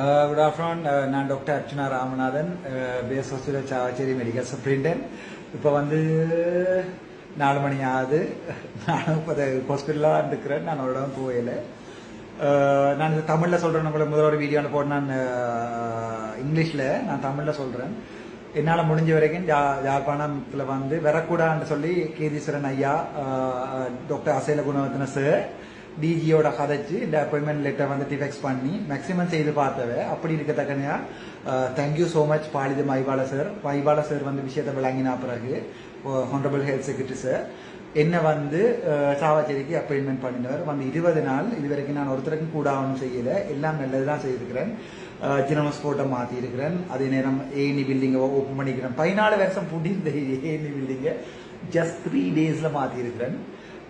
Uh, good afternoon uh, நான் doctor Archana Ramanathan. Uh, base hospital Chavakachcheri medical superintendent இப்போ வந்து நாலு மணி ஆகுது. நான் இப்போ ஹாஸ்பிட்டலாக தான் இருக்கிறேன். நான் ஒரு இடம் நான் இந்த தமிழில் சொல்கிறேன் உங்களை முதல் ஒரு வீடியோவில் போட்டு நான் இங்கிலீஷில் நான் தமிழில் சொல்கிறேன் என்னால் முடிஞ்ச வரைக்கும் ஜா யாழ்ப்பாணத்தில் வந்து வரக்கூடாதுன்னு சொல்லி கீதீஸ்வரன் ஐயா டாக்டர் அசைல குணவர்த்தன சார் டிஜியோட கதைச்சு இந்த அப்பாயின்மெண்ட் லெட்டர் வந்து டிஃபெக்ஸ் பண்ணி மேக்ஸிமம் செய்து பார்த்தவ அப்படி இருக்கத்தக்கனையா thank you so much Palitha Mahipala sir Mahipala sir வந்து விஷயத்தை விளங்கினா பிறகு ஹானரபிள் ஹெல்த் செக்ரட்டரி சார் என்ன வந்து சாவாச்சேரிக்கு அப்பாயின்மெண்ட் பண்ணினவர். வந்து இருபது நாள் இது வரைக்கும் நான் ஒருத்தருக்கும் கூட ஒன்றும் செய்யல. எல்லாம் நல்லது தான் செய்திருக்கிறேன் ஜினமஸ் போட்டை மாற்றி இருக்கிறேன் அதே நேரம் ஏனி பில்டிங்கை ஓப்பன் பண்ணிக்கிறேன். பதினாலு வருஷம் பூட்டி இந்த ஏனி பில்டிங்கை ஜஸ்ட் த்ரீ டேஸில் மாற்றிருக்கிறேன்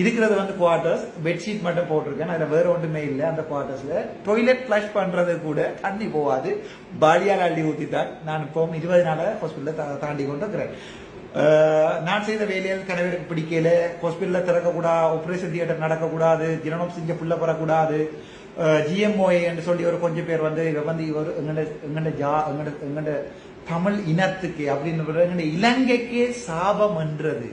இருக்கிறது வந்து குவார்டர்ஸ் பெட்ஷீட் மட்டும் போட்டிருக்கேன். அதில் வேற ஒன்றுமே இல்லை. அந்த குவார்ட்டர்ஸ்ல டொய்லெட் ஃப்ளஷ் பண்றது கூட தண்ணி போகாது. பாலியால் அள்ளி ஊற்றி தான் நான் இப்போ இருபது நாளாக ஹாஸ்பிட்டலில் தாண்டி கொண்டு இருக்கிறேன் நான் செய்த வேலையில் கணவருக்கு பிடிக்கல. ஹாஸ்பிட்டலில் திறக்கக்கூடாது ஆப்ரேஷன் தியேட்டர் நடக்கக்கூடாது. ஜனனம் செஞ்ச புள்ள பெறக்கூடாது. ஜிஎம்ஓஏ என்று சொல்லி ஒரு கொஞ்சம் பேர் வந்து இவ வந்து இவர் எங்கட எங்கட ஜா எங்கட எங்கட தமிழ் இனத்துக்கு அப்படின்னு எங்கட இலங்கைக்கே சாபம் என்றது.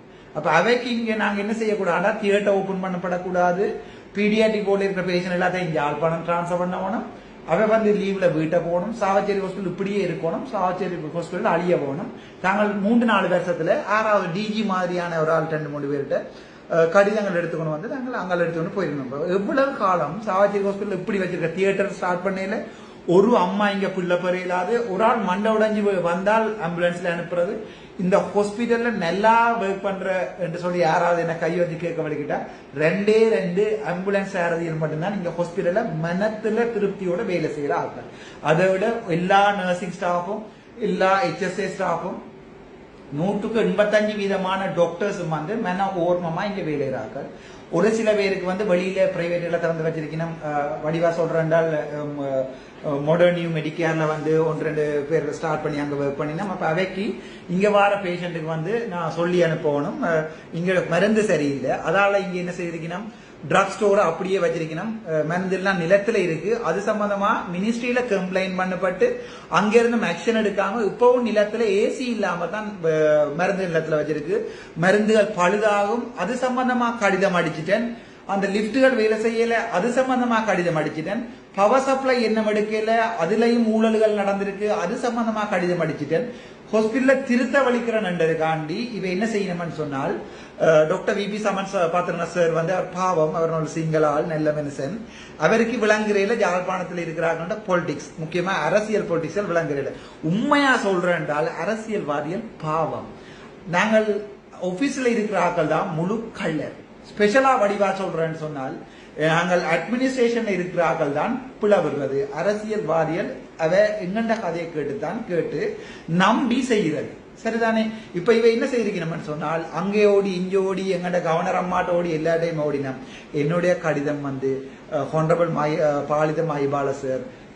அப்ப அவைக்கு இங்க நாங்க என்ன செய்யக்கூடாதுன்னா தியேட்டர் ஓபன் பண்ணப்படக்கூடாது. பீடியாட்டிக் போர்டில் இருக்கிற பேஷண்ட் எல்லாத்தையும் இங்க யாழ்ப்பாணம் ட்ரான்ஸ்ஃபர் பண்ணணும் அவை வந்து லீவ்ல வீட்டை போகணும் சாவச்சேரி ஹாஸ்பிட்டல் இப்படியே இருக்கணும் சாவச்சேரி ஹாஸ்பிட்டல் அழிய போகணும். நாங்கள் மூன்று நாலு வருஷத்துல ஆறாவது டிஜி மாதிரியான ஒரு ஆள் ரெண்டு மூணு பேர்கிட்ட கடிதங்கள் எடுத்துக்கணும் வந்து நாங்கள் அங்கே எடுத்துக்கொண்டு போயிருந்தோம். எவ்வளவு காலம் சாவச்சேரி ஹாஸ்பிட்டல் இப்படி வச்சிருக்க தியேட்டர் ஸ்டார்ட் பண்ணையில ஒரு அம்மா இங்க பிள்ளை பெறையிலாது ஒரு ஆள் மண்டை உடைஞ்சு வந்தால் ஆம்புலன்ஸ்ல அனுப்புறது. இந்த ஹாஸ்பிட்டல்ல நல்லா ஒர்க் பண்ற என்று சொல்லி யாராவது என்ன கை வந்து கேட்க வலிக்கிட்டா ரெண்டே ரெண்டு ஆம்புலன்ஸ் சாரதிகள் மட்டும்தான் இந்த ஹாஸ்பிட்டல்ல மனத்துல திருப்தியோட வேலை செய்யற ஆட்கள் அதை விட எல்லா நர்சிங் ஸ்டாஃபும் எல்லா ஹெச்எஸ்ஏ ஸ்டாஃபும் நூற்றுக்கு எண்பத்தஞ்சு வீதமான டாக்டர்ஸும் வந்து மென ஓர்மமா இங்க வேலைகிறார்கள் ஒரு சில பேருக்கு வந்து வெளியில பிரைவேட்ல திறந்து வச்சிருக்கணும். வடிவா சொல்றேன்டால் மாடர்ன் நியூ மெடிக்கேர்ல வந்து ஒன்று ரெண்டு பேர் ஸ்டார்ட் பண்ணி அங்கே ஒர்க் பண்ணினோம். அப்போ அவைக்கு இங்கே வர பேஷண்ட்டுக்கு வந்து நான் சொல்லி அனுப்பணும். இங்கே மருந்து சரியில்லை. அதால் இங்கே என்ன செய்திருக்கணும்? ட்ரக் ஸ்டோர் அப்படியே வச்சிருக்கணும். மருந்தெல்லாம் மருந்து எல்லாம் நிலத்துல இருக்கு. அது சம்பந்தமா மினிஸ்ட்ரியில கம்ப்ளைண்ட் பண்ணப்பட்டு அங்க இருந்து ஆக்ஷன் எடுக்காம இப்பவும் நிலத்துல ஏசி இல்லாம தான் மருந்து நிலத்துல வச்சிருக்கு. மருந்துகள் பழுதாகும். அது சம்பந்தமா கடிதம் அடிச்சிட்டேன். அந்த லிப்டுகள் வேலை செய்யல அது சம்பந்தமா கடிதம் அடிச்சிட்டேன். பவர் சப்ளை என்ன எடுக்கல அதுலயும் ஊழல்கள் நடந்திருக்கு அது சம்பந்தமா கடிதம் அடிச்சிட்டேன். ஹாஸ்பிட்டல திருத்த வலிக்கிறேன்ன்றதுக்காண்டி இவ என்ன செய்யணும்னு சொன்னால் doctor VP Saman Pathirana sir வந்து அவர் பாவம் அவர் ஒரு சிங்கள ஆள் நல்ல மனுஷன். அவருக்கு விளங்குறையில ஜாழ்ப்பாணத்தில் இருக்கிறாங்க பொலிட்டிக்ஸ் முக்கியமா அரசியல் பொலிட்டிக்ஸ் விளங்குறையில. உண்மையா சொல்றேன் என்றால் அரசியல்வாதிகள் பாவம். நாங்கள் ஆபீஸ்ல இருக்கிற ஆக்கள் தான் முழு கள்ளர். ஸ்பெஷலா வடிவா சொல்றேன்னு சொன்னால் நாங்கள் அட்மினிஸ்ட்ரேஷன் இருக்கிறார்கள் தான் பிளவுறது அரசியல்வாதிகள் அவ எங்கண்ட கதையை கேட்டுத்தான் கேட்டு நம்பி செய்கிறது. சரிதானே? இப்ப இவ என்ன செய்திருக்கணும்னு சொன்னால் அங்கே ஓடி இங்கே ஓடி எங்கட கவர்னர் அம்மாட்ட ஓடி எல்லா டைம் ஓடினோம். என்னுடைய கடிதம் வந்து ஹானரபிள் மாய பாலித மைபால சார்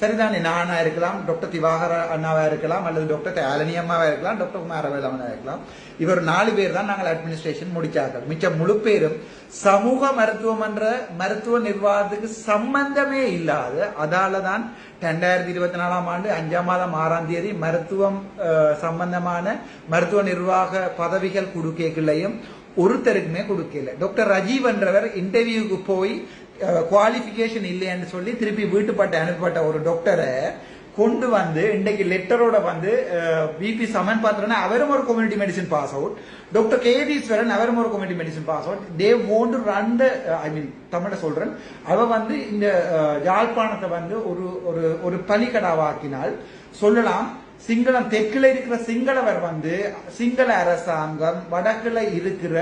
சரிதானே? நானா இருக்கலாம் டாக்டர் திவாகர அண்ணாவா இருக்கலாம் அல்லது டாக்டர் ஆலனி அம்மாவா இருக்கலாம் டாக்டர் குமாரவேலவனா இருக்கலாம். இவர் நாலு பேர் தான் நாங்கள் அட்மினிஸ்ட்ரேஷன் முடிச்சார்கள். மிச்ச முழு பேரும் சமூக மருத்துவம் என்ற மருத்துவ நிர்வாகத்துக்கு சம்பந்தமே இல்லாத அதால தான் ரெண்டாயிரத்தி இருபத்தி நாலாம் ஆண்டு அஞ்சாம் மாதம் ஆறாம் தேதி மருத்துவம் சம்பந்தமான மருத்துவ நிர்வாக பதவிகள் கொடுக்கலையும் ஒருத்தருக்குமே கொடுக்கல. டாக்டர் ராஜீவ் என்றவர் இன்டர்வியூக்கு போய் குவாலிஃபிகேஷன் இல்லைன்னு சொல்லி திருப்பி வீட்டுப்பட்ட அனுப்பப்பட்ட ஒரு டாக்டரை கொண்டு வந்து இன்றைக்கு லெட்டரோட வந்து பிபி சமன் பாத்திரனா அவரும் ஒரு community medicine pass out doctor K Eeswaran அவரும் ஒரு community medicine pass out they own run the I mean தமிழ சொல்றேன். அவ வந்து இந்த யாழ்ப்பாணத்தை வந்து ஒரு ஒரு ஒரு பலிக்கடாவாக்கினால் சொல்லலாம். சிங்களம் தெற்குல இருக்கிற சிங்களவர் வந்து சிங்கள அரசாங்கம் வடக்குல இருக்கிற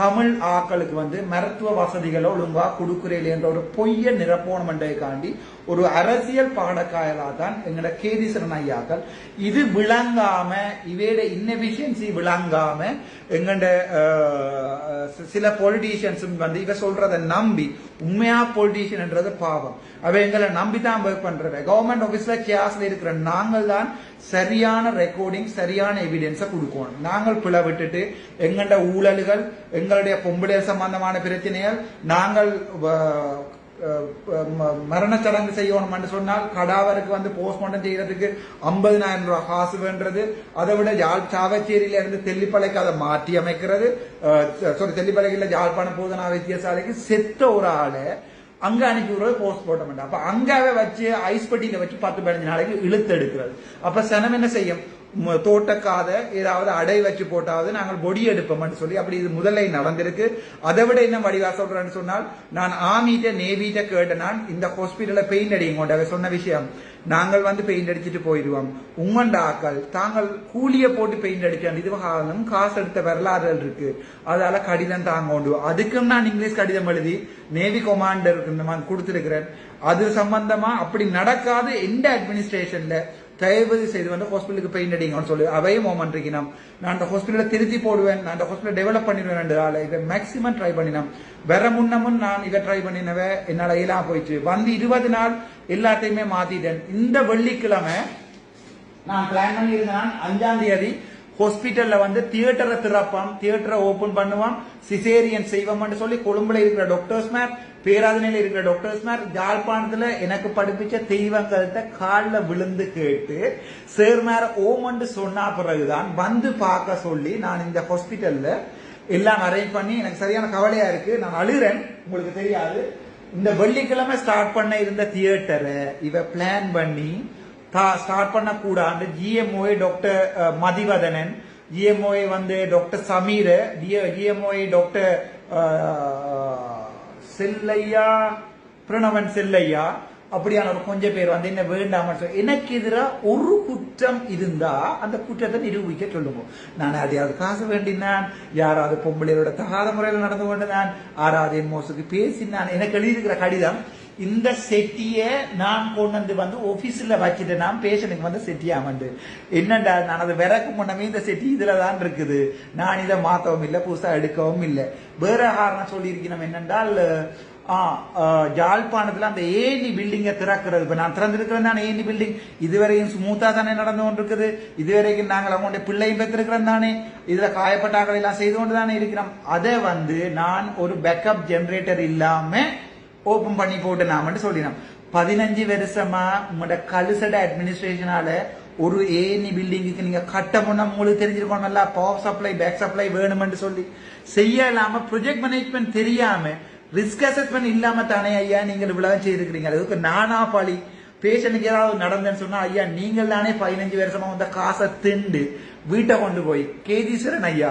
தமிழ் ஆக்களுக்கு வந்து மருத்துவ வசதிகளை ஒழுங்கா கொடுக்குறேன் என்ற ஒரு பொய்ய நிரப்போணம் காண்டி ஒரு அரசியல் பாடக்காயலா தான் எங்கட கேதீசரன் ஐயாக்கள். இது விளங்காம இவையோட இன்னெபிஷியன்சி விளங்காம எங்கட சில பொலிட்டீஷியன்ஸும் வந்து இவ சொல்றதை நம்பி உண்மையா பொலிட்டீஷியன்ன்றது பாவம். அவ எங்களை நம்பி தான் ஒர்க் பண்றவ கவர்மெண்ட் ஆபீஸ்ல கேஸ்ல இருக்கிற நாங்கள் தான் சரியான ரெக்கார்டிங் சரியான எவிடன்ஸை கொடுக்கணும். நாங்கள் பிள விட்டுட்டு எங்கள்ட ஊழல்கள் எங்களுடைய பொம்பளை சம்பந்தமான பிரச்சனைகள் நாங்கள் மரணச்சடங்கு செய்யணும் சொன்னால் கடாவருக்கு வந்து போஸ்ட்மார்ட்டம் செய்யறதுக்கு ஐம்பதினாயிரம் ரூபாய் காசு வேண்டது அதை விட யாழ் சாவச்சேரியில இருந்து தெல்லிப்பளைக்கு அதை மாற்றி அமைக்கிறது. சாரி தெல்லிப்பளைக்கு யாழ்ப்பாணம் போதனா வைத்தியசாலைக்கு செத்த ஒரு ஆளை அங்க அனுப்பி விடுறது போஸ்ட் போட்ட மாட்டேன் அப்ப அங்காவே வச்சு ஐஸ் பெட்டியில வச்சு பத்து பதினஞ்சு நாளைக்கு இழுத்து எடுக்கிறது அப்ப சனம் என்ன செய்யும்? தோட்டக்காத ஏதாவது அடை வச்சு போட்டாவது நாங்கள் பொடி எடுப்போம்னு சொல்லி அப்படி இது முதல்ல நடந்திருக்கு. அதை விட என்ன வடிவா சொல்றேன்னு சொன்னால் நான் ஆமீட்ட நேவிட்ட கேட்ட நான் இந்த ஹாஸ்பிட்டல பெயிண்ட் அடிங்க கொண்ட சொன்ன விஷயம். நாங்கள் வந்து பெயிண்ட் அடிச்சுட்டு போயிடுவோம் உங்கண்ட ஆக்கள் தாங்கள் கூலிய போட்டு பெயிண்ட் அடிச்சான் இது காலம் காசு எடுத்த வரலாறுகள் இருக்கு. அதால கடிதம் தாங்க உண்டு. அதுக்கும் நான் இங்கிலீஷ் கடிதம் எழுதி நேவி கொமாண்டருக்கு நான் கொடுத்துருக்கிறேன். அது சம்பந்தமா அப்படி நடக்காது. எந்த அட்மினிஸ்ட்ரேஷன்ல தயவு செய்து வந்து ஹாஸ்பிட்டலுக்கு பெயிண்ட் அடிங்கன்னு சொல்லி அவையும் மோமன் இருக்கணும் நான் அந்த ஹாஸ்பிட்டலை திருத்தி போடுவேன் நான் அந்த ஹாஸ்பிட்டல் டெவலப் பண்ணிடுவேன் ரெண்டு இதை மேக்சிமம் ட்ரை பண்ணினோம் வேற முன்னமும் நான் இதை ட்ரை பண்ணினவ என்னால இயலா போயிடுச்சு வந்து இருபது நாள் எல்லாத்தையுமே மாத்திட்டேன். இந்த வெள்ளிக்கிழமை நான் பிளான் பண்ணியிருந்தேன் அஞ்சாம் தேதி ஹாஸ்பிட்டல்ல வந்து தியேட்டரை திறப்பான் தியேட்டரை ஓபன் பண்ணுவான் சிசேரியன் செய்வோம்னு சொல்லி கொழும்புல இருக்கிற டாக்டர்ஸ் மேர் பேராதனையில் இருக்கிற டாக்டர்ஸ் மேர் யாழ்ப்பாணத்துல எனக்கு படிப்பிச்ச தெய்வங்கள்ட்ட காலில் விழுந்து கேட்டு சேர் ஓமண்டு சொன்ன பிறகுதான் வந்து பார்க்க சொல்லி நான் இந்த ஹாஸ்பிட்டல்ல எல்லாம் அரேஞ்ச் பண்ணி எனக்கு சரியான கவலையா இருக்கு. நான் அழுகிறேன் உங்களுக்கு தெரியாது. இந்த வெள்ளிக்கிழமை ஸ்டார்ட் பண்ண இருந்த தியேட்டரை இவ பிளான் பண்ணி தா ஸ்டார்ட் பண்ண கூடாது ஜிஎம்ஓஏ டாக்டர் மதிவதனன். ஜிஎம்ஓஏ வந்து doctor Sameer GMOA doctor Chelliah? Pranavan Chelliah? அப்படியான ஒரு கொஞ்சம் பேர் வந்து என்ன வேண்டாம எனக்கு எதிராக ஒரு குற்றம் இருந்தா அந்த குற்றத்தை நிரூபிக்க சொல்லுவோம். நான் அதையாவது காசு வேண்டினான் யாராவது பொம்பளையோட தகாத முறையில் நடந்து கொண்டு நான் ஆறாவது என் மோசுக்கு பேசினான். எனக்கு எழுதியிருக்கிற கடிதம் இந்த செட்டிய நான் கொண்டு வந்து வந்து ஆபீஸ்ல வச்சுட்டேன் நான் பேஷனுக்கு வந்து செட்டியாமண்டு என்னடா நான் அதை விறக்கு முன்னமே இந்த செட்டி இதுல தான் இருக்குது. நான் இதை மாத்தவும் இல்லை புதுசா எடுக்கவும் இல்லை. வேற காரணம் சொல்லியிருக்கணும் என்னென்றால் ஆ, அந்த ஏனி பில்டிங்கை திறக்கிறது. இப்ப நான் திறந்திருக்கிறேன் தானே ஏனி பில்டிங் இதுவரையும் ஸ்மூத்தா தானே நடந்து கொண்டிருக்குது. இதுவரைக்கும் நாங்கள் அவங்களுடைய பிள்ளையும் பெற்றிருக்கிறோம் தானே. இதுல காயப்பட்டாக்கள் எல்லாம் செய்து கொண்டு தானே இருக்கிறோம். அதை வந்து நான் ஒரு பேக்கப் ஜென்ரேட்டர் இல்லாம ஓபன் பண்ணி போட்டு நாமட்டு சொல்லினோம் பதினஞ்சு வருஷமா உங்களோட கலுசட அட்மினிஸ்ட்ரேஷனால ஒரு ஏனி பில்டிங்குக்கு நீங்க கட்ட முன்ன உங்களுக்கு தெரிஞ்சிருக்கணும்ல பவர் சப்ளை பேக் சப்ளை வேணும்னு சொல்லி. செய்ய இல்லாம ப்ரொஜெக்ட் மேனேஜ்மெண்ட் தெரியாம ரிஸ்க் அசஸ்மெண்ட் இல்லாம தானே ஐயா நீங்கள் இவ்வளவு செய்திருக்கிறீங்க. அதுக்கு நானா பாலி பேஷனுக்கு ஏதாவது நடந்தேன்னு சொன்னா ஐயா நீங்கள் தானே பதினஞ்சு வருஷமா வந்த காசை திண்டு வீட்டை கொண்டு போய். கேதீஸ்வரன் ஐயா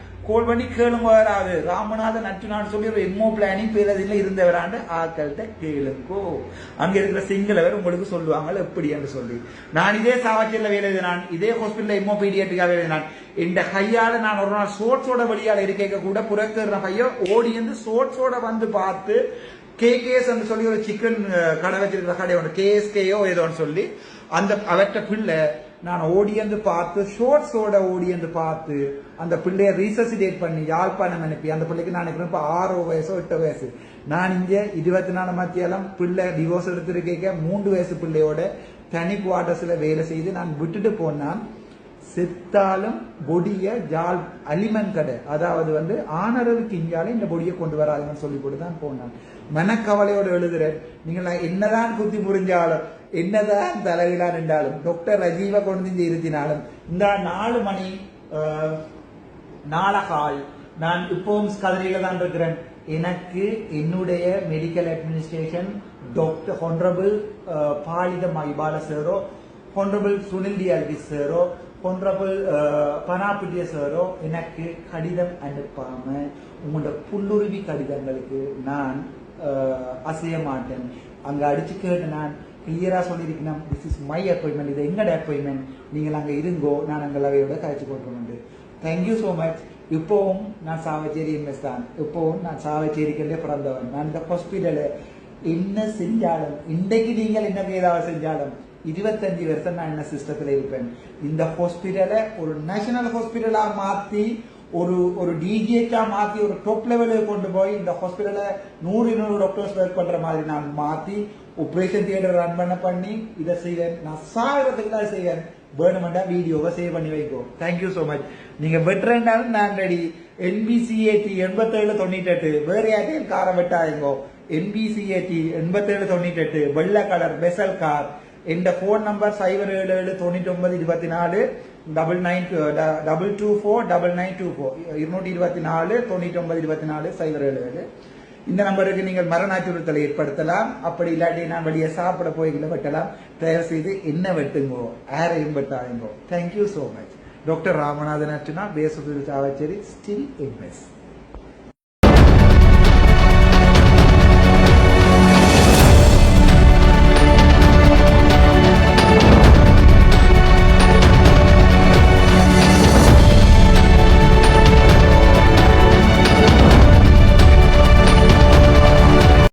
கோல் பண்ணி கேளுங்க வராது ராமநாதன் நட்டுனான்னு சொல்லி ஒரு எம்ஓ பிளானிங் பேரதில் இருந்தவராண்டு ஆக்கள்கிட்ட கேளுங்கோ. அங்க இருக்கிற சிங்களவர் உங்களுக்கு சொல்லுவாங்க எப்படி என்று சொல்லி. நான் இதே சாவச்சியில் வேலை நான் இதே ஹாஸ்பிட்டல் எம்ஓ பீடியாட்டிக்காக வேலை நான் இந்த கையால நான் ஒரு நாள் சோட்ஸோட வழியால் இருக்க கூட புறக்கிற கையோ ஓடி வந்து சோட்ஸோட வந்து பார்த்து கேகேஎஸ் என்று சொல்லி ஒரு சிக்கன் கடை வச்சிருக்கிற கடை ஒன்று கேஎஸ்கேயோ ஏதோன்னு சொல்லி அந்த அவற்ற பிள்ளை நான் ஓடியந்து பார்த்து ஷோர்ட்ஸோட ஓடியந்து பார்த்து அந்த பிள்ளைய ரீசசிடேட் பண்ணி யாழ்ப்பாணம் அனுப்பி அந்த பிள்ளைக்கு நான் இப்போ ஆறோ வயசோ எட்டு வயசு. நான் இங்க இருபத்தி நாலு மத்தியாலம் பிள்ளை டிவோர்ஸ் எடுத்திருக்க மூன்று வயசு பிள்ளையோட தனி குவார்டர்ஸ்ல வேலை செய்து நான் விட்டுட்டு போனான் செத்தாலும் பொடிய ஜால் அலிமன் கடை அதாவது வந்து ஆனரவுக்கு இங்கால இந்த பொடியை கொண்டு வராதுன்னு சொல்லி போட்டு தான் போனான். மனக்கவலையோடு எழுதுறேன். நீங்கள் என்னதான் குத்தி புரிஞ்சாலும் என்னதான் தலைவிழா நின்றாலும் டாக்டர் ரஜீவ கொண்டு இருத்தினாலும் இந்த நாலு மணி நாளகால் நான் இப்பவும் கதிரையில தான் இருக்கிறேன். எனக்கு என்னுடைய medical administration doctor honourable Palitha Mahipala சேரோ honourable Sunil டிஆர்பி சேரோ ஹொன்ரபிள் பனாபிட்டிய சாரோ எனக்கு கடிதம் அனுப்பாம உங்களோட புல்லுருவி கடிதங்களுக்கு நான் அசைய மாட்டேன். அங்க அடிச்சு கேட்டு நான் கிளியரா சொல்லியிருக்கணும் திஸ் இஸ் மை அப்பாயின்மெண்ட் இது எங்கட அப்பாயின்மெண்ட் நீங்கள் அங்கே இருங்கோ நான் அங்கே அவையோட கழிச்சு கொண்டு தேங்க்யூ ஸோ மச் இப்போவும் நான் சாவச்சேரி எம்எஸ் தான். இப்போவும் நான் சாவச்சேரிக்கே பிறந்தவன். நான் இந்த ஹாஸ்பிட்டலு என்ன செஞ்சாலும் இன்றைக்கு நீங்கள் என்ன ஏதாவது செஞ்சாலும் இருபத்தஞ்சு வருஷம் நான் என்ன சிஸ்டத்தில் இருப்பேன். இந்த ஹாஸ்பிட்டலை ஒரு நேஷனல் ஹாஸ்பிட்டலாக மாற்றி ஒரு ஒரு டிஜிஹெச்சா மாற்றி ஒரு டாப் லெவலுக்கு கொண்டு போய் இந்த ஹாஸ்பிட்டல நூறு நூறு டாக்டர்ஸ் ஒர்க் பண்ற மாதிரி நான் மாற்றி ஆப்ரேஷன் தியேட்டர் ரன் பண்ண பண்ணி இதை செய்வேன். நான் சாகிறதுக்கு தான் செய்வேன். வேணுமெண்டா வீடியோவை சேவ் பண்ணி வைக்கோ. தேங்க்யூ ஸோ மச் நீங்க வெட்டுறேன்னாலும் நான் ரெடி என்பிசிஏடி எண்பத்தேழு தொண்ணூத்தெட்டு. வேற யார்ட்டையும் காரை வெட்டாயுங்கோ என்பிசிஏடி எண்பத்தேழு தொண்ணூத்தெட்டு. வெள்ளை கலர் பெசல் கார் என் ஃபோன் நம்பர் சைபர் ஏழு ஏழு தொண்ணூற்றி ஒன்பது இருபத்தி நாலு. Double nine double two four double nine two four இருநூற்றி இருபத்தி நாலு தொண்ணூற்றி ஒன்பது இருபத்தி நாலு சைபர் ஏழு ஏழு இந்த நம்பருக்கு நீங்கள் மரண அச்சுறுத்தலை ஏற்படுத்தலாம். அப்படி இல்லாட்டி நான் வெளியே சாப்பிட போய்களை வெட்டலாம். தயவு செய்து என்ன வெட்டுங்கோ ஆரையும் வெட்டாயுங்கோ thank you so much doctor Ramanathan Archuna பேசுதல் சாவச்சேரி ஸ்டில் இன்வெஸ்ட்